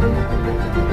Música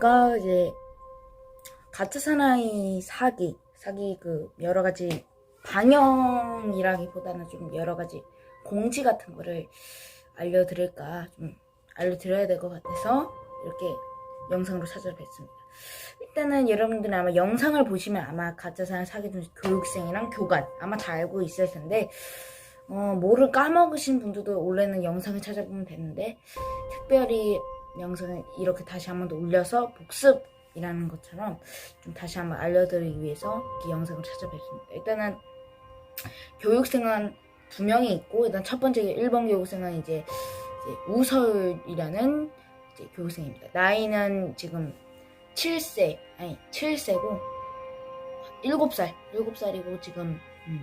제가 이제 가짜 사나이 사기, 사기 그 여러 가지 방영이라기보다는 좀 여러 가지 공지 같은 거를 알려드릴까 좀 알려드려야 될 것 같아서 이렇게 영상으로 찾아뵙습니다. 일단은 여러분들은 아마 영상을 보시면 아마 가짜 사나이 사기꾼 교육생이랑 교관 아마 다 알고 있을 텐데 어, 뭐를 까먹으신 분들도 원래는 영상을 찾아보면 되는데 특별히 영상을 이렇게 다시 한 번 더 올려서 복습이라는 것처럼 좀 다시 한번 알려드리기 위해서 이 영상을 찾아뵙습니다. 일단은 교육생은 두 명이 있고 일단 첫 번째 1번 교육생은 이제, 이제 우설이라는 이제 교육생입니다. 나이는 지금 7세 아니 7세고 7살 7살이고 지금 음,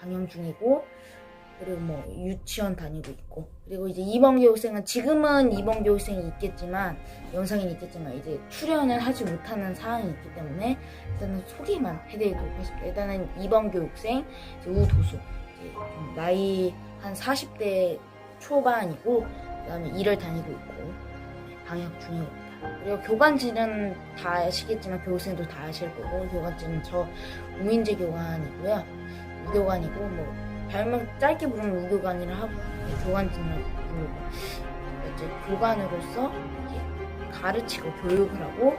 방영 중이고 그리고 뭐 유치원 다니고 있고 그리고 이제 2번 교육생은 지금은 2번 교육생이 있겠지만 영상이 있겠지만 이제 출연을 하지 못하는 상황이 있기 때문에 일단은 소개만 해드리도록 하겠습니다. 일단은 2번 교육생 이제 우도수 이제 좀 나이 한 40대 초반이고 그다음에 일을 다니고 있고 방역 중입니다. 그리고 교관진은 다 아시겠지만 교육생도 다 아실 거고 교관진은 저 우민재 교관이고요. 우교관이고 뭐 별명 짧게 부르면 우교관이라 하고 네, 교관진을 부르고 이제 교관으로서 가르치고 교육을 하고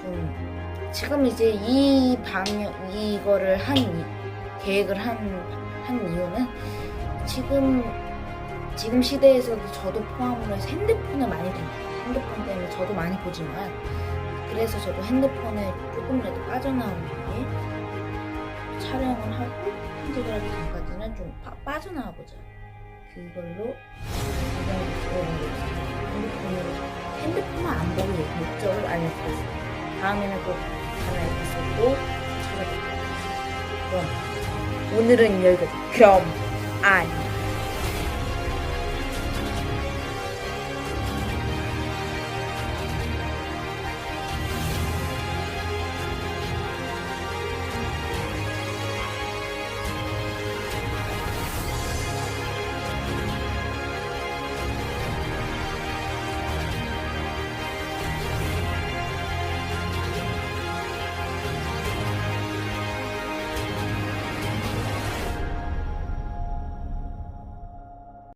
좀 지금 이제 이 방역 이거를 한 이- 계획을 한, 한 이유는 지금 지금 시대에서도 저도 포함으로 핸드폰을 많이 듭니다. 핸드폰 때문에 저도 많이 보지만 그래서 저도 핸드폰에 조금이라도 빠져나오는 게 촬영을 하고 하기 전까지는 좀 빠, 빠져나와 보자. 그걸로 핸드폰만 안 보고 목적을 알려드렸습니다. 다음에는 꼭 하나 찾아뵙도록 하겠습니다. 그럼 오늘은 여기까지. 그럼 안녕.